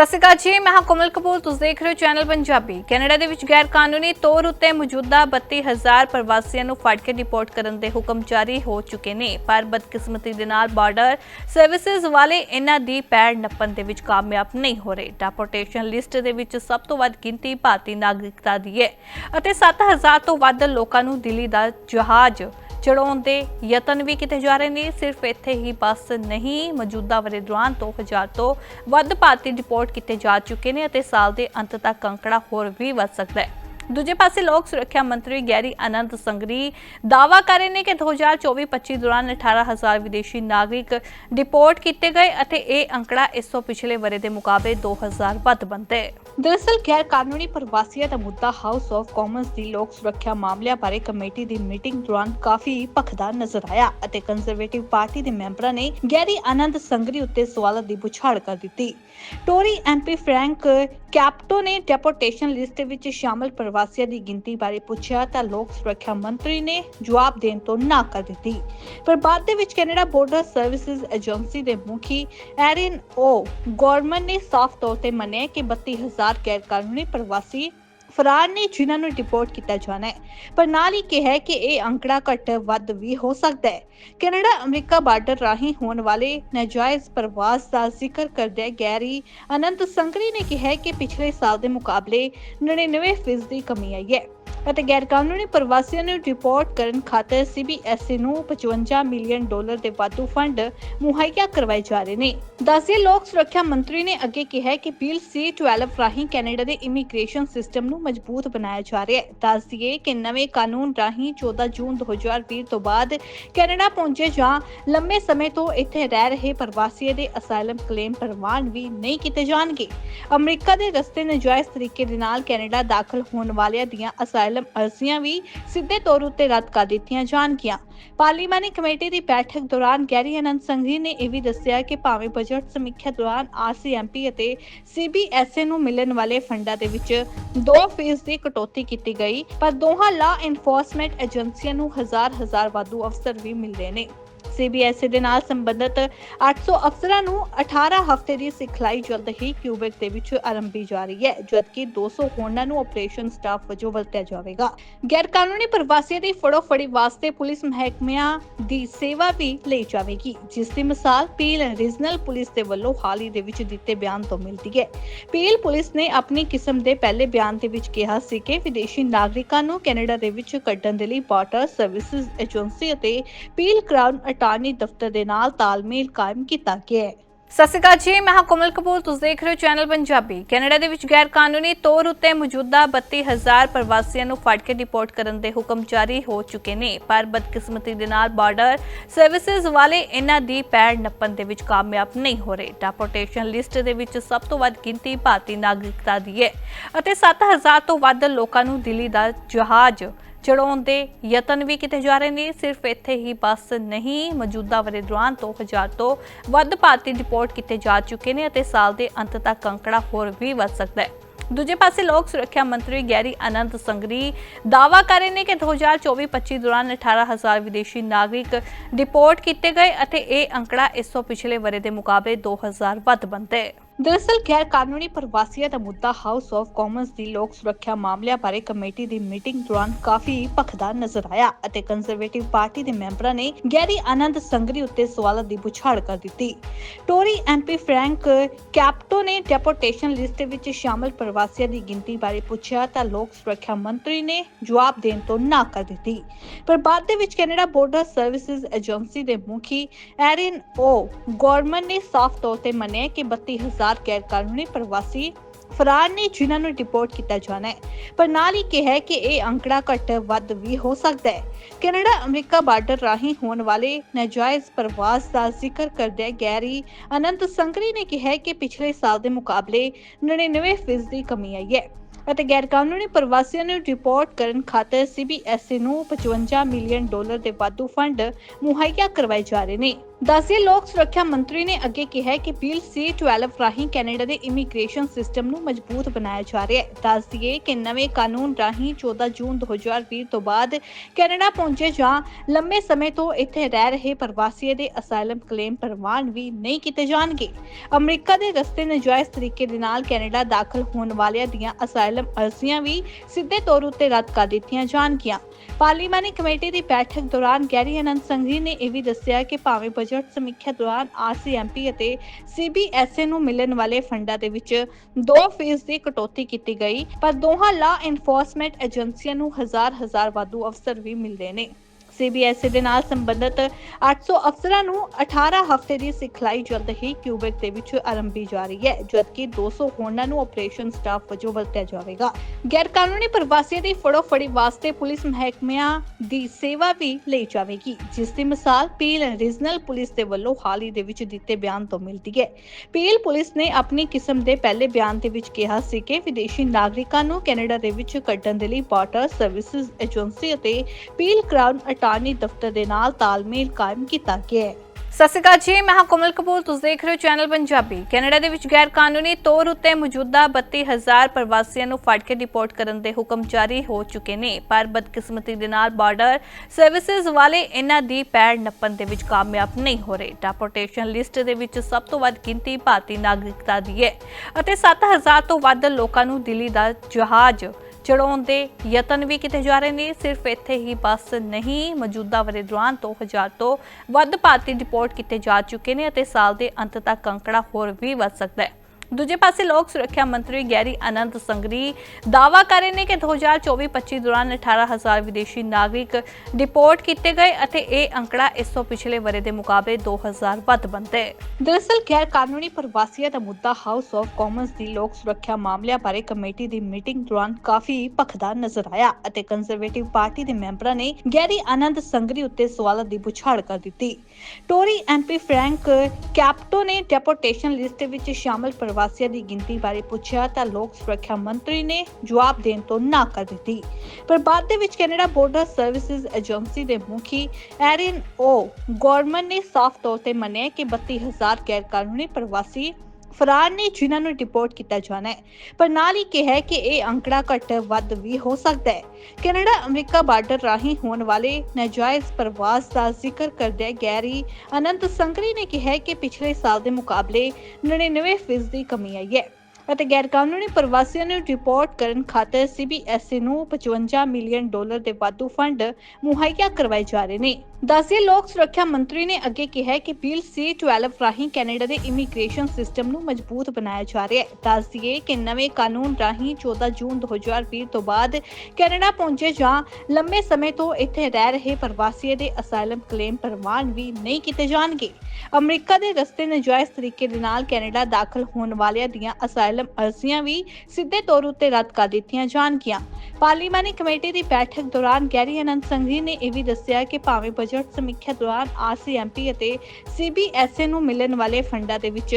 ਸਤਿ ਸ਼੍ਰੀ ਅਕਾਲ ਜੀ, ਮੈਂ ਹਾਂ ਕੋਮਲ ਕਪੂਰ, ਤੁਸੀਂ ਦੇਖ ਰਹੇ ਹੋ ਚੈਨਲ ਪੰਜਾਬੀ। ਕੈਨੇਡਾ ਦੇ ਵਿੱਚ ਗੈਰ ਕਾਨੂੰਨੀ ਤੌਰ ਉੱਤੇ ਮੌਜੂਦਾ 32000 ਪ੍ਰਵਾਸੀਆਂ ਨੂੰ ਫੜ ਕੇ ਡਿਪੋਰਟ ਕਰਨ ਦੇ ਹੁਕਮ ਜਾਰੀ ਹੋ ਚੁੱਕੇ ਨੇ, ਪਰ ਬਦਕਿਸਮਤੀ ਦੇ ਨਾਲ ਬਾਰਡਰ ਸਰਵਿਸਿਜ਼ ਵਾਲੇ ਇਹਨਾਂ ਦੀ ਪੈਰ ਨੱਪਣ ਦੇ ਵਿੱਚ ਕਾਮਯਾਬ ਨਹੀਂ ਹੋ ਰਹੇ। ਡਿਪੋਰਟੇਸ਼ਨ ਲਿਸਟ ਦੇ ਵਿੱਚ ਸਭ ਤੋਂ ਵੱਧ ਗਿਣਤੀ ਭਾਰਤੀ ਨਾਗਰਿਕਤਾ ਦੀ ਹੈ ਅਤੇ 7000 ਤੋਂ ਵੱਧ ਲੋਕਾਂ ਨੂੰ ਦਿੱਲੀ ਦਾ ਜਹਾਜ਼ ਚੜਾਉਣ ਦੇ ਯਤਨ ਵੀ ਕੀਤੇ ਜਾ ਰਹੇ ਨੇ। ਸਿਰਫ ਇੱਥੇ ਹੀ ਬਸ ਨਹੀਂ, ਮੌਜੂਦਾ ਵਰੇ ਦੌਰਾਨ 2000 ਤੋਂ ਵੱਧ ਭਾਰਤੀ ਡਿਪੋਰਟ ਕੀਤੇ ਜਾ ਚੁੱਕੇ ਨੇ ਅਤੇ ਸਾਲ ਦੇ ਅੰਤ ਤੱਕ ਅੰਕੜਾ ਹੋਰ ਵੀ ਵੱਧ ਸਕਦਾ ਹੈ। ਦੂਜੇ ਪਾਸੇ ਲੋਕ ਸੁਰੱਖਿਆ ਮੰਤਰੀ ਗੈਰੀ ਆਨੰਦ ਸੰਗਰੀ ਦਾਵਾ ਕਰ ਰਹੇ ਨੇ ਕਿ 2024-25 ਦੌਰਾਨ 18000 ਵਿਦੇਸ਼ੀ ਨਾਗਰਿਕ ਡਿਪੋਰਟ ਕੀਤੇ ਗਏ ਅਤੇ ਇਹ ਅੰਕੜਾ ਇਸ ਤੋਂ ਪਿਛਲੇ ਵਰੇ ਦੇ ਮੁਕਾਬਲੇ 2000 ਵੱਧ ਬਣਦਾ। ਹੈ ਦਰਅਸਲ ਗੈਰ ਕਾਨੂੰਨੀ ਪ੍ਰਵਾਸੀਆਂ ਦਾ ਮੁੱਦਾ ਹਾਊਸ ਆਫ ਕਾਮਨਸ ਦੀ ਲੋਕ ਸੁਰੱਖਿਆ ਮਾਮਲਿਆਂ ਬਾਰੇ ਕਮੇਟੀ ਦੀ ਮੀਟਿੰਗ ਦੌਰਾਨ ਕਾਫੀ ਭਖਦਾ ਨਜ਼ਰ ਆਇਆ ਅਤੇ ਕੰਜ਼ਰਵੇਟਿਵ ਪਾਰਟੀ ਦੇ ਮੈਂਬਰਾਂ ਨੇ ਗੈਰੀ ਆਨੰਦ ਸੰਗਰੀ ਉੱਤੇ ਸਵਾਲਾਂ ਦੀ ਪੁਛਾੜ ਕਰ ਦਿੱਤੀ। ਟੋਰੀ ਐਮਪੀ ਫ੍ਰੈਂਕ ਕੈਪਟੋ ਨੇ ਡੈਪੋਟੇਸ਼ਨ ਲਿਸਟ ਵਿੱਚ ਸ਼ਾਮਲ ਪ੍ਰਵਾਸੀਆਂ ਦੀ ਗਿਣਤੀ ਬਾਰੇ ਪੁੱਛਿਆ ਤਾਂ ਲੋਕ ਸੁਰੱਖਿਆ ਮੰਤਰੀ ਨੇ ਜਵਾਬ ਦੇਣ ਤੋਂ ਨਾ ਕਰ ਦਿੱਤੀ। ਪਰ ਬਾਅਦ ਦੇ ਵਿੱਚ ਕੈਨੇਡਾ ਬਾਰਡਰ ਸਰਵਿਸਿਜ਼ ਏਜੰਸੀ ਦੇ ਮੁਖੀ ਐਰਿਨ ਓ ਗੌਰਮਨ ਨੇ ਸਾਫ਼ ਤੌਰ ਤੇ ਮੰਨਿਆ ਕਿ 32000 ਗੈਰ ਕਾਨੂੰਨੀ ਪ੍ਰਵਾਸੀ ਫਰਾਰ ਨੇ ਜਿਨ੍ਹਾਂ ਨੂੰ ਡਿਪੋਰਟ ਕੀਤਾ ਜਾਣਾ ਹੈ। ਪਰ ਨਾਲ ਹੀ ਕਿਹਾ ਕਿ ਇਹ ਅੰਕੜਾ ਘੱਟ ਵੱਧ ਵੀ ਹੋ ਸਕਦਾ ਹੈ। ਕੈਨੇਡਾ, ਅਮਰੀਕਾ ਬਾਰਡਰ ਰਾਹੀਂ ਹੋਣ ਵਾਲੇ ਨਾਜਾਇਜ਼ ਪ੍ਰਵਾਸ ਦਾ ਜ਼ਿਕਰ ਕਰਦਿਆਂ ਗੈਰੀ ਅਨੰਤ ਸੰਗਰੀ ਨੇ ਕਿਹਾ ਕਿ ਪਿਛਲੇ ਸਾਲ ਦੇ ਮੁਕਾਬਲੇ 99% ਦੀ ਕਮੀ ਆਈ ਹੈ। ਅਤੇ ਗੈਰ ਪ੍ਰਵਾਸੀਆਂ ਨੂੰ ਰਿਪੋਰਟ ਕਰਨ ਖਾਤਰ ਸੀਬੀਐਸਈ ਨੂੰ 55 ਮਿਲੀਅਨ ਡਾਲਰ ਦੇ ਵਾਧੂ ਫੰਡ ਮੁਹੱਈਆ ਕਰਵਾਏ ਜਾ ਰਹੇ ਨੇ। ਦੱਸਿਆ ਲੋਕ ਸੁਰੱਖਿਆ ਮੰਤਰੀ ਨੇ ਅੱਗੇ ਕਿਹਾ ਕਿ ਬਿੱਲ C12 ਰਾਹੀਂ ਕੈਨੇਡਾ ਦੇ ਇਮੀਗ੍ਰੇਸ਼ਨ ਸਿਸਟਮ ਨੂੰ ਮਜ਼ਬੂਤ ਬਣਾਇਆ ਜਾ ਰਿਹਾ ਹੈ। ਦੱਸ ਦਈਏ ਕਿ ਨਵੇਂ ਕਾਨੂੰਨ ਰਾਹੀਂ 14 ਜੂਨ 2020 ਤੋਂ ਬਾਅਦ ਕੈਨੇਡਾ ਪਹੁੰਚੇ ਜਾਂ ਲੰਮੇ ਸਮੇਂ ਤੋਂ ਇੱਥੇ ਰਹਿ ਰਹੇ ਪ੍ਰਵਾਸੀਆਂ ਦੇ ਅਸਾਈਲਮ ਕਲੇਮ ਪ੍ਰਵਾਨ ਵੀ ਨਹੀਂ ਕੀਤੇ ਜਾਣਗੇ। ਅਮਰੀਕਾ ਦੇ ਰਸਤੇ ਨਜਾਇਜ਼ ਤਰੀਕੇ ਦੇ ਨਾਲ ਕੈਨੇਡਾ ਦਾਖਲ ਹੋਣ ਵਾਲਿਆਂ ਦੀਆਂ ਅਸਾਈਲਮ ਅਰਜ਼ੀਆਂ ਵੀ ਸਿੱਧੇ ਤੌਰ ਉੱਤੇ ਰੱਦ ਕਰ ਦਿੱਤੀਆਂ ਜਾਣਗੀਆਂ। ਪਾਰਲੀਮਾਨੀ ਕਮੇਟੀ ਦੀ ਬੈਠਕ ਦੌਰਾਨ ਗੈਰੀ ਅਨੰਦ ਸੰਘੀ ਨੇ ਇਹ ਵੀ ਦੱਸਿਆ ਕਿ ਭਾਵੇਂ ਬਜਟ ਸਮੀਖਿਆ ਦੌਰਾਨ ਆਰਸੀਐਮਪੀ ਅਤੇ ਸੀਬੀਐਸਏ ਨੂੰ ਮਿਲਣ ਵਾਲੇ ਫੰਡਾਂ ਦੇ ਵਿੱਚ 2% ਦੀ ਕਟੌਤੀ ਕੀਤੀ ਗਈ, ਪਰ ਦੋਹਾਂ ਲਾ ਐਨਫੋਰਸਮੈਂਟ ਏਜੰਸੀਆਂ ਨੂੰ ਹਜ਼ਾਰ ਹਜ਼ਾਰ ਵਾਧੂ ਅਫਸਰ ਵੀ ਮਿਲਦੇ ਨੇ। ਸੀਬੀਐਸਈ ਦੇ ਨਾਲ ਸੰਬੰਧਿਤ 800 ਅਫਸਰਾਂ ਨੂੰ 18 ਹਫ਼ਤੇ ਦੀ ਸਿਖਲਾਈ ਜਲਦ ਹੀ ਕਿਊਬੈਕ ਦੇ ਵਿੱਚ ਆਰੰਭੀ ਜਾ ਰਹੀ ਹੈ, ਜਦਕਿ 200 ਹੋਰਨਾਂ ਨੂੰ ਆਪਰੇਸ਼ਨ ਸਟਾਫ ਵਜੋਂ ਵਰਤਿਆ ਜਾਵੇਗਾ। ਗੈਰ ਕਾਨੂੰਨੀ ਪ੍ਰਵਾਸੀਆਂ ਦੀ ਫੜੋ ਵਾਸਤੇ ਪੁਲਿਸ ਮਹਿਕਮਿਆਂ ਦੀ ਸੇਵਾ ਵੀ ਲਈ ਜਾਵੇਗੀ, ਜਿਸ ਦੀ ਮਿਸਾਲ ਪੀਲ ਰੀਜਨਲ ਪੁਲਿਸ ਦੇ ਵੱਲੋਂ ਹਾਲ ਹੀ ਦੇ ਵਿੱਚ ਦਿੱਤੇ ਬਿਆਨ ਤੋਂ ਮਿਲਦੀ ਹੈ। ਪੀਲ ਪੁਲਿਸ ਨੇ ਆਪਣੀ ਕਿਸਮ ਦੇ ਪਹਿਲੇ ਬਿਆਨ ਦੇ ਵਿੱਚ ਕਿਹਾ ਸੀ ਕਿ ਵਿਦੇਸ਼ੀ ਨਾਗਰਿਕਾਂ ਨੂੰ ਕੈਨੇਡਾ ਦੇ ਵਿੱਚ ਕੱਢਣ ਦੇ ਲਈ ਬਾਰਡਰ ਸਰਵਿਸਿਜ਼ ਏਜੰਸੀ ਅਤੇ ਪੀਲ ਕਰਾਊਨ ਅਟਾਰਨੀ ਦਫ਼ਤਰ ਦੇ ਨਾਲ ਤਾਲਮੇਲ ਕਾਇਮ ਕੀਤਾ ਗਿਆ ਹੈ। ਸਤਿ ਸ਼੍ਰੀ ਅਕਾਲ ਜੀ, ਮੈਂ ਹਾਂ ਕੋਮਲ ਕਪੂਰ। ਤੁਸੀਂ ਦੇਖ ਰਹੇ ਹੋ ਚੈਨਲ ਪੰਜਾਬੀ। ਕੈਨੇਡਾ ਦੇ ਵਿੱਚ ਗੈਰ ਕਾਨੂੰਨੀ ਤੌਰ ਉੱਤੇ ਮੌਜੂਦਾ 32000 ਪ੍ਰਵਾਸੀਆਂ ਨੂੰ ਫੜ ਕੇ ਡਿਪੋਰਟ ਕਰਨ ਦੇ ਹੁਕਮ ਜਾਰੀ ਹੋ ਚੁੱਕੇ ਨੇ, ਪਰ ਬਦਕਿਸਮਤੀ ਦੇ ਨਾਲ ਬਾਰਡਰ ਸਰਵਿਸਿਜ਼ ਵਾਲੇ ਇਹਨਾਂ ਦੀ ਪੈਰ ਨੱਪਣ ਦੇ ਵਿੱਚ ਕਾਮਯਾਬ ਨਹੀਂ ਹੋ ਰਹੇ। ਡਿਪੋਰਟੇਸ਼ਨ ਲਿਸਟ ਦੇ ਵਿੱਚ ਸਭ ਤੋਂ ਵੱਧ ਗਿਣਤੀ ਭਾਰਤੀ ਨਾਗਰਿਕਤਾ ਦੀ ਹੈ ਅਤੇ 7000 ਤੋਂ ਵੱਧ ਲੋਕਾਂ ਨੂੰ ਦਿੱਲੀ ਦਾ ਜਹਾਜ਼ ਚੜਾਉਣ ਦੇ ਯਤਨ ਵੀ ਕੀਤੇ ਜਾ ਰਹੇ ਨੇ। ਸਿਰਫ ਇੱਥੇ ਹੀ ਬਸ ਨਹੀਂ, ਮੌਜੂਦਾ ਵਰੇ ਦੌਰਾਨ 2000 ਤੋਂ ਵੱਧ ਭਾਰਤੀ ਡਿਪੋਰਟ ਕੀਤੇ ਜਾ ਚੁੱਕੇ ਨੇ ਅਤੇ ਸਾਲ ਦੇ ਅੰਤ ਤੱਕ ਅੰਕੜਾ ਹੋਰ ਵੀ ਵੱਧ ਸਕਦਾ ਹੈ। ਦੂਜੇ ਪਾਸੇ ਲੋਕ ਸੁਰੱਖਿਆ ਮੰਤਰੀ ਗੈਰੀ ਆਨੰਦ ਸੰਗਰੀ ਦਾਵਾ ਕਰ ਰਹੇ ਨੇ ਕਿ 2024-25 ਦੌਰਾਨ 18000 ਵਿਦੇਸ਼ੀ ਨਾਗਰਿਕ ਡਿਪੋਰਟ ਕੀਤੇ ਗਏ ਅਤੇ ਇਹ ਅੰਕੜਾ ਇਸ ਤੋਂ ਪਿਛਲੇ ਵਰੇ ਦੇ ਮੁਕਾਬਲੇ 2000 ਵੱਧ ਬਣਦਾ। ਹੈ ਦਰਅਸਲ ਗੈਰ ਕਾਨੂੰਨੀ ਪ੍ਰਵਾਸੀਆਂ ਦਾ ਮੁੱਦਾ ਹਾਊਸ ਆਫ ਕਾਮਨਸ ਦੀ ਲੋਕ ਸੁਰੱਖਿਆ ਮਾਮਲਿਆਂ ਬਾਰੇ ਕਮੇਟੀ ਦੀ ਮੀਟਿੰਗ ਦੌਰਾਨ ਕਾਫੀ ਭਖਦਾ ਨਜ਼ਰ ਆਇਆ ਅਤੇ ਕੰਜ਼ਰਵੇਟਿਵ ਪਾਰਟੀ ਦੇ ਮੈਂਬਰਾਂ ਨੇ ਗੈਰੀ ਆਨੰਦ ਸੰਗਰੀ ਉੱਤੇ ਸਵਾਲਾਂ ਦੀ ਪੁਛਾੜ ਕਰ ਦਿੱਤੀ। ਟੋਰੀ ਐਮਪੀ ਫ੍ਰੈਂਕ ਕੈਪਟੋ ਨੇ ਡੈਪੋਟੇਸ਼ਨ ਲਿਸਟ ਵਿੱਚ ਸ਼ਾਮਲ ਪ੍ਰਵਾਸੀਆਂ ਦੀ ਗਿਣਤੀ ਬਾਰੇ ਪੁੱਛਿਆ ਤਾਂ ਲੋਕ ਸੁਰੱਖਿਆ ਮੰਤਰੀ ਨੇ ਜਵਾਬ ਦੇਣ ਤੋਂ ਨਾ ਕਰ ਦਿੱਤੀ। ਪਰ ਬਾਅਦ ਦੇ ਵਿੱਚ ਕੈਨੇਡਾ ਬਾਰਡਰ ਸਰਵਿਸਿਜ਼ ਏਜੰਸੀ ਦੇ ਮੁਖੀ ਐਰਿਨ ਓ ਗੌਰਮਨ ਨੇ ਸਾਫ਼ ਤੌਰ ਤੇ ਮੰਨਿਆ ਕਿ 32000 ਗੈਰ ਕਾਨੂੰਨੀ ਪ੍ਰਵਾਸੀ ਫਰਾਰ ਨੇ ਜਿਨ੍ਹਾਂ ਨੂੰ ਡਿਪੋਰਟ ਕੀਤਾ ਜਾਣਾ ਹੈ। ਪਰ ਨਾਲ ਹੀ ਕਿਹਾ ਕਿ ਇਹ ਅੰਕੜਾ ਘੱਟ ਵੱਧ ਵੀ ਹੋ ਸਕਦਾ ਹੈ। ਕੈਨੇਡਾ, ਅਮਰੀਕਾ ਬਾਰਡਰ ਰਾਹੀਂ ਹੋਣ ਵਾਲੇ ਨਾਜਾਇਜ਼ ਪ੍ਰਵਾਸ ਦਾ ਜ਼ਿਕਰ ਕਰਦਿਆਂ ਗੈਰੀ ਅਨੰਤ ਸੰਗਰੀ ਨੇ ਕਿਹਾ ਕਿ ਪਿਛਲੇ ਸਾਲ ਦੇ ਮੁਕਾਬਲੇ 99% ਦੀ ਕਮੀ ਆਈ ਹੈ ਅਤੇ ਗੈਰ ਕਾਨੂੰਨੀ ਪ੍ਰਵਾਸੀਆਂ ਨੂੰ ਰਿਪੋਰਟ ਕਰਨ ਖਾਤਰ ਸੀਬੀਐਸਈ ਨੂੰ 55 ਮਿਲੀਅਨ ਡਾਲਰ ਦੇ ਵਾਧੂ ਫੰਡ ਮੁਹੱਈਆ ਕਰਵਾਏ ਜਾ ਰਹੇ ਨੇ। ਦੱਸਿਆ ਲੋਕ ਸੁਰੱਖਿਆ ਮੰਤਰੀ ਨੇ ਅੱਗੇ ਕਿਹਾ ਕਿ ਬਿੱਲ C12 ਰਾਹੀਂ ਕੈਨੇਡਾ ਦੇ ਇਮੀਗ੍ਰੇਸ਼ਨ ਸਿਸਟਮ ਨੂੰ ਮਜ਼ਬੂਤ ਬਣਾਇਆ ਜਾ ਰਿਹਾ ਹੈ। ਦੱਸ ਦਈਏ ਕਿ ਨਵੇਂ ਕਾਨੂੰਨ ਰਾਹੀਂ 14 ਜੂਨ 2020 ਤੋਂ ਬਾਅਦ ਕੈਨੇਡਾ ਪਹੁੰਚੇ ਜਾਂ ਲੰਮੇ ਸਮੇਂ ਤੋਂ ਇੱਥੇ ਰਹਿ ਰਹੇ ਪ੍ਰਵਾਸੀਆਂ ਦੇ ਅਸਾਈਲਮ ਕਲੇਮ ਪ੍ਰਵਾਨ ਵੀ ਨਹੀਂ ਕੀਤੇ ਜਾਣਗੇ। ਅਮਰੀਕਾ ਦੇ ਰਸਤੇ ਨਜਾਇਜ਼ ਤਰੀਕੇ ਦੇ ਨਾਲ ਕੈਨੇਡਾ ਦਾਖਲ ਹੋਣ ਵਾਲਿਆਂ ਦੀਆਂ ਅਸਾਈਲਮ ਅਰਜ਼ੀਆਂ ਵੀ ਸਿੱਧੇ ਤੌਰ ਉੱਤੇ ਰੱਦ ਕਰ ਦਿੱਤੀਆਂ ਜਾਣਗੀਆਂ। ਪਾਰਲੀਮਾਨੀ ਕਮੇਟੀ ਦੀ ਬੈਠਕ ਦੌਰਾਨ ਗੈਰੀ ਅਨੰਦ ਸੰਘੀ ਨੇ ਇਹ ਵੀ ਦੱਸਿਆ ਕਿ ਭਾਵੇਂ ਬਜਟ ਸਮੀਖਿਆ ਦੌਰਾਨ ਆਰਸੀਐਮਪੀ ਅਤੇ ਸੀਬੀਐਸਏ ਨੂੰ ਮਿਲਣ ਵਾਲੇ ਫੰਡਾਂ ਦੇ ਵਿੱਚ 2% ਦੀ ਕਟੌਤੀ ਕੀਤੀ ਗਈ, ਪਰ ਦੋਹਾਂ ਲਾ ਐਨਫੋਰਸਮੈਂਟ ਏਜੰਸੀਆਂ ਨੂੰ ਹਜ਼ਾਰ ਹਜ਼ਾਰ ਵਾਧੂ ਅਫਸਰ ਵੀ ਮਿਲਦੇ ਨੇ। ਸੀਬੀਐਸਈ ਦੇ ਨਾਲ ਸੰਬੰਧਿਤ 800 ਅਫਸਰਾਂ ਨੂੰ 18 ਹਫ਼ਤੇ ਦੀ ਸਿਖਲਾਈ ਜਲਦ ਹੀ ਕਿਊਬੈਕ ਦੇ ਵਿੱਚ ਆਰੰਭੀ ਜਾ ਰਹੀ ਹੈ, ਜਦਕਿ 200 ਹੋਰਨਾਂ ਨੂੰ ਆਪਰੇਸ਼ਨ ਸਟਾਫ ਵਜੋਂ ਵਰਤਿਆ ਜਾਵੇਗਾ। ਗੈਰ ਕਾਨੂੰਨੀ ਪ੍ਰਵਾਸੀਆਂ ਦੀ ਫੜੋ ਵਾਸਤੇ ਪੁਲਿਸ ਮਹਿਕਮਿਆਂ ਦੀ ਸੇਵਾ ਵੀ ਲਈ ਜਾਵੇਗੀ, ਜਿਸ ਦੀ ਮਿਸਾਲ ਪੀਲ ਰੀਜਨਲ ਪੁਲਿਸ ਦੇ ਵੱਲੋਂ ਹਾਲ ਹੀ ਦੇ ਵਿੱਚ ਦਿੱਤੇ ਬਿਆਨ ਤੋਂ ਮਿਲਦੀ ਹੈ। ਪੀਲ ਪੁਲਿਸ ਨੇ ਆਪਣੀ ਕਿਸਮ ਦੇ ਪਹਿਲੇ ਬਿਆਨ ਦੇ ਵਿੱਚ ਕਿਹਾ ਸੀ ਕਿ ਵਿਦੇਸ਼ੀ ਨਾਗਰਿਕਾਂ ਨੂੰ ਕੈਨੇਡਾ ਦੇ ਵਿੱਚ ਕੱਢਣ ਦੇ ਲਈ ਬਾਰਡਰ ਸਰਵਿਸਿਜ਼ ਏਜੰਸੀ ਅਤੇ ਪੀਲ ਕਰਾਊਨ ਅਟਾਰਨੀ ਦਫ਼ਤਰ ਦੇ ਨਾਲ ਤਾਲਮੇਲ ਕਾਇਮ ਕੀਤਾ ਗਿਆ ਹੈ। ਸਤਿ ਸ਼੍ਰੀ ਅਕਾਲ ਜੀ, ਮੈਂ ਹਾਂ ਕੋਮਲ ਕਪੂਰ। ਤੁਸੀਂ ਦੇਖ ਰਹੇ ਹੋ ਚੈਨਲ ਪੰਜਾਬੀ। ਕੈਨੇਡਾ ਦੇ ਵਿੱਚ ਗੈਰ ਕਾਨੂੰਨੀ ਤੌਰ ਉੱਤੇ ਮੌਜੂਦਾ 32000 ਪ੍ਰਵਾਸੀਆਂ ਨੂੰ ਫੜ ਕੇ ਡਿਪੋਰਟ ਕਰਨ ਦੇ ਹੁਕਮ ਜਾਰੀ ਹੋ ਚੁੱਕੇ ਨੇ, ਪਰ ਬਦਕਿਸਮਤੀ ਦੇ ਨਾਲ ਬਾਰਡਰ ਸਰਵਿਸਿਜ਼ ਵਾਲੇ ਇਹਨਾਂ ਦੀ ਪੈਰ ਨੱਪਣ ਦੇ ਵਿੱਚ ਕਾਮਯਾਬ ਨਹੀਂ ਹੋ ਰਹੇ। ਡਿਪੋਰਟੇਸ਼ਨ ਲਿਸਟ ਦੇ ਵਿੱਚ ਸਭ ਤੋਂ ਵੱਧ ਗਿਣਤੀ ਭਾਰਤੀ ਨਾਗਰਿਕਤਾ ਦੀ ਹੈ ਅਤੇ 7000 ਤੋਂ ਵੱਧ ਲੋਕਾਂ ਨੂੰ ਦਿੱਲੀ ਦਾ ਜਹਾਜ਼ ਚੜਾਉਣ ਦੇ ਯਤਨ ਵੀ ਕੀਤੇ ਜਾ ਰਹੇ ਨੇ। ਸਿਰਫ ਇੱਥੇ ਹੀ ਬਸ ਨਹੀਂ, ਮੌਜੂਦਾ ਵਰੇ ਦੌਰਾਨ ਤੋਂ ਹਜ਼ਾਰ ਤੋਂ ਵੱਧ ਭਾਰਤੀ ਡਿਪੋਰਟ ਕੀਤੇ ਜਾ ਚੁੱਕੇ ਨੇ ਅਤੇ ਸਾਲ ਦੇ ਅੰਤ ਤੱਕ ਅੰਕੜਾ ਹੋਰ ਵੀ ਵੱਧ ਸਕਦਾ ਹੈ। ਦੂਜੇ ਪਾਸੇ ਲੋਕ ਸੁਰੱਖਿਆ ਮੰਤਰੀ ਗੈਰੀ ਅਨੰਤ ਸੰਗਰੀ ਦਾਵਾ ਕਰ ਰਹੇ ਨੇ ਕਿ 2024-25 ਦੌਰਾਨ 18000 ਵਿਦੇਸ਼ੀ ਨਾਗਰਿਕ ਡਿਪੋਰਟ ਕੀਤੇ ਗਏ ਅਤੇ ਇਹ ਅੰਕੜਾ ਇਸ ਤੋਂ ਪਿਛਲੇ ਵਰੇ ਦੇ ਮੁਕਾਬਲੇ 2000 ਵੱਧ ਬਣਦਾ। ਹੈ ਦਰਅਸਲ ਗੈਰ ਕਾਨੂੰਨੀ ਪ੍ਰਵਾਸੀਆਂ ਦਾ ਮੁੱਦਾ ਹਾਊਸ ਆਫ ਕਾਮਨਸ ਦੀ ਲੋਕ ਸੁਰੱਖਿਆ ਮਾਮਲਿਆਂ ਬਾਰੇ ਕਮੇਟੀ ਦੀ ਮੀਟਿੰਗ ਦੌਰਾਨ ਕਾਫੀ ਭਖਦਾ ਨਜ਼ਰ ਆਇਆ ਅਤੇ ਕੰਜ਼ਰਵੇਟਿਵ ਪਾਰਟੀ ਦੇ ਮੈਂਬਰਾਂ ਨੇ ਗੈਰੀ ਆਨੰਦ ਸੰਗਰੀ ਉੱਤੇ ਸਵਾਲਾਂ ਦੀ ਪੁਛਾੜ ਕਰ ਦਿੱਤੀ। ਟੋਰੀ ਐਮਪੀ ਫ੍ਰੈਂਕ ਕੈਪਟੋ ਨੇ ਡੈਪੋਟੇਸ਼ਨ ਲਿਸਟ ਵਿੱਚ ਸ਼ਾਮਲ ਪ੍ਰਵਾਸੀਆਂ ਦੀ ਗਿਣਤੀ ਬਾਰੇ ਪੁੱਛਿਆ ਤਾਂ ਲੋਕ ਸੁਰੱਖਿਆ ਮੰਤਰੀ ਨੇ ਜਵਾਬ ਦੇਣ ਤੋਂ ਨਾ ਕਰ ਦਿੱਤੀ। ਪਰ ਬਾਅਦ ਦੇ ਵਿੱਚ ਕੈਨੇਡਾ ਬਾਰਡਰ ਸਰਵਿਸਿਜ਼ ਏਜੰਸੀ ਦੇ ਮੁਖੀ ਐਰਨ ਓ ਗੌਰਮਨ ਨੇ ਸਾਫ਼ ਤੌਰ ਤੇ ਮੰਨਿਆ ਕਿ 32000 ਗੈਰ ਕਾਨੂੰਨੀ ਪ੍ਰਵਾਸੀ ਫਰਾਰ ਨੇ ਜਿਨ੍ਹਾਂ ਨੂੰ ਡਿਪੋਰਟ ਕੀਤਾ ਜਾਣਾ ਹੈ। ਪਰ ਨਾਲ ਹੀ ਕਿਹਾ ਕਿ ਇਹ ਅੰਕੜਾ ਘੱਟ ਵੱਧ ਵੀ ਹੋ ਸਕਦਾ ਹੈ। ਕੈਨੇਡਾ, ਅਮਰੀਕਾ ਬਾਰਡਰ ਰਾਹੀਂ ਹੋਣ ਵਾਲੇ ਨਾਜਾਇਜ਼ ਪ੍ਰਵਾਸ ਦਾ ਜ਼ਿਕਰ ਕਰਦਿਆਂ ਗੈਰੀ ਅਨੰਤ ਸੰਕਰੀ ਨੇ ਕਿਹਾ ਕਿ ਪਿਛਲੇ ਸਾਲ ਦੇ ਮੁਕਾਬਲੇ 99% ਦੀ ਕਮੀ ਆਈ ਹੈ ਅਤੇ ਗੈਰ ਕਾਨੂੰਨੀ ਪ੍ਰਵਾਸੀਆਂ ਨੂੰ ਰਿਪੋਰਟ ਕਰਨ ਖਾਤਰ ਸੀਬੀਐਸਈ ਨੂੰ 55 ਮਿਲੀਅਨ ਡਾਲਰ ਦੇ ਵਾਧੂ ਫੰਡ ਮੁਹੱਈਆ ਕਰਵਾਏ ਜਾ ਰਹੇ ਨੇ। ਦੱਸਿਆ ਲੋਕ ਸੁਰੱਖਿਆ ਮੰਤਰੀ ਨੇ ਅੱਗੇ ਕਿਹਾ ਕਿ ਬਿੱਲ C12 ਰਾਹੀਂ ਕੈਨੇਡਾ ਦੇ ਇਮੀਗ੍ਰੇਸ਼ਨ ਸਿਸਟਮ ਨੂੰ ਮਜ਼ਬੂਤ ਬਣਾਇਆ ਜਾ ਰਿਹਾ ਹੈ। ਦੱਸ ਦਈਏ ਕਿ ਨਵੇਂ ਕਾਨੂੰਨ ਰਾਹੀਂ 14 ਜੂਨ 2020 ਤੋਂ ਬਾਅਦ ਕੈਨੇਡਾ ਪਹੁੰਚੇ ਜਾਂ ਲੰਮੇ ਸਮੇਂ ਤੋਂ ਇੱਥੇ ਰਹਿ ਰਹੇ ਪ੍ਰਵਾਸੀਆਂ ਦੇ ਅਸਾਈਲਮ ਕਲੇਮ ਪ੍ਰਵਾਨ ਵੀ ਨਹੀਂ ਕੀਤੇ ਜਾਣਗੇ। ਅਮਰੀਕਾ ਦੇ ਰਸਤੇ ਨਜਾਇਜ਼ ਤਰੀਕੇ ਦੇ ਨਾਲ ਕੈਨੇਡਾ ਦਾਖਲ ਹੋਣ ਵਾਲਿਆਂ ਦੀਆਂ ਅਸਾਈਲਮ ਅਰਜ਼ੀਆਂ ਵੀ ਸਿੱਧੇ ਤੌਰ ਉੱਤੇ ਰੱਦ ਕਰ ਦਿੱਤੀਆਂ ਜਾਣਗੀਆਂ। ਪਾਰਲੀਮਾਨੀ ਕਮੇਟੀ ਦੀ ਬੈਠਕ ਦੌਰਾਨ ਗੈਰੀ ਅਨੰਦ ਸੰਘੀ ਨੇ ਇਹ ਵੀ ਦੱਸਿਆ ਕਿ ਭਾਵੇਂ ਬਜਟ ਸਮੀਖਿਆ ਦੌਰਾਨ ਆਰਸੀਐਮਪੀ ਅਤੇ ਸੀਬੀਐਸਏ ਨੂੰ ਮਿਲਣ ਵਾਲੇ ਫੰਡਾਂ ਦੇ ਵਿੱਚ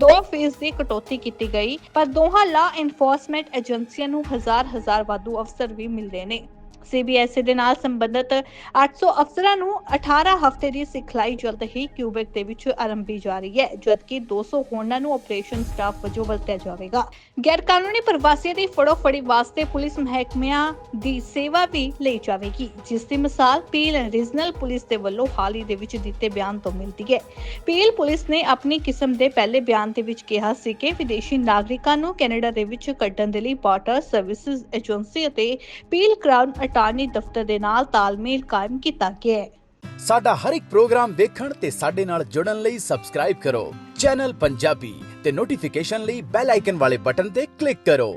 2% ਦੀ ਕਟੌਤੀ ਕੀਤੀ ਗਈ, ਪਰ ਦੋਹਾਂ ਲਾ ਐਨਫੋਰਸਮੈਂਟ ਏਜੰਸੀਆਂ ਨੂੰ ਹਜ਼ਾਰ ਹਜ਼ਾਰ ਵਾਧੂ ਅਫਸਰ ਵੀ ਮਿਲਦੇ ਨੇ। ਸੀਬੀਐਸਈ ਦੇ ਨਾਲ ਸੰਬੰਧਿਤ 800 ਅਫਸਰਾਂ ਨੂੰ 18 ਹਫ਼ਤੇ ਦੀ ਸਿਖਲਾਈ ਜਲਦ ਹੀ ਕਿਊਬੈਕ ਦੇ ਵਿੱਚ ਆਰੰਭੀ ਜਾ ਰਹੀ ਹੈ, ਜਦਕਿ 200 ਹੋਰਨਾਂ ਨੂੰ ਆਪਰੇਸ਼ਨ ਸਟਾਫ ਵਜੋਂ ਵਰਤਿਆ ਜਾਵੇਗਾ। ਗੈਰ ਕਾਨੂੰਨੀ ਪ੍ਰਵਾਸੀਆਂ ਦੀ ਫੜੋ ਵਾਸਤੇ ਪੁਲਿਸ ਮਹਿਕਮਿਆਂ ਦੀ ਸੇਵਾ ਵੀ ਲਈ ਜਾਵੇਗੀ, ਜਿਸ ਦੀ ਮਿਸਾਲ ਪੀਲ ਰੀਜਨਲ ਪੁਲਿਸ ਦੇ ਵੱਲੋਂ ਹਾਲ ਹੀ ਦੇ ਵਿੱਚ ਦਿੱਤੇ ਬਿਆਨ ਤੋਂ ਮਿਲਦੀ ਹੈ। ਪੀਲ ਪੁਲਿਸ ਨੇ ਆਪਣੀ ਕਿਸਮ ਦੇ ਪਹਿਲੇ ਬਿਆਨ ਦੇ ਵਿੱਚ ਕਿਹਾ ਸੀ ਕਿ ਵਿਦੇਸ਼ੀ ਨਾਗਰਿਕਾਂ ਨੂੰ ਕੈਨੇਡਾ ਦੇ ਵਿੱਚ ਕੱਢਣ ਦੇ ਲਈ ਬਾਰਡਰ ਸਰਵਿਸਿਜ਼ ਏਜੰਸੀ ਅਤੇ ਪੀਲ ਕਰਾਊਨ ਅਟਾਰਨੀ ਦਫ਼ਤਰ ਦੇ ਨਾਲ ਤਾਲਮੇਲ ਕਾਇਮ ਕੀਤਾ ਗਿਆ ਹੈ। ਸਾਡਾ ਹਰ ਇੱਕ ਪ੍ਰੋਗਰਾਮ ਦੇਖਣ ਤੇ ਸਾਡੇ ਨਾਲ ਜੁੜਨ ਲਈ ਸਬਸਕ੍ਰਾਈਬ ਕਰੋ। ਚੈਨਲ ਪੰਜਾਬੀ ਤੇ ਨੋਟੀਫਿਕੇਸ਼ਨ ਲਈ ਬੈਲ ਆਈਕਨ ਵਾਲੇ ਬਟਨ ਤੇ ਕਲਿੱਕ ਕਰੋ।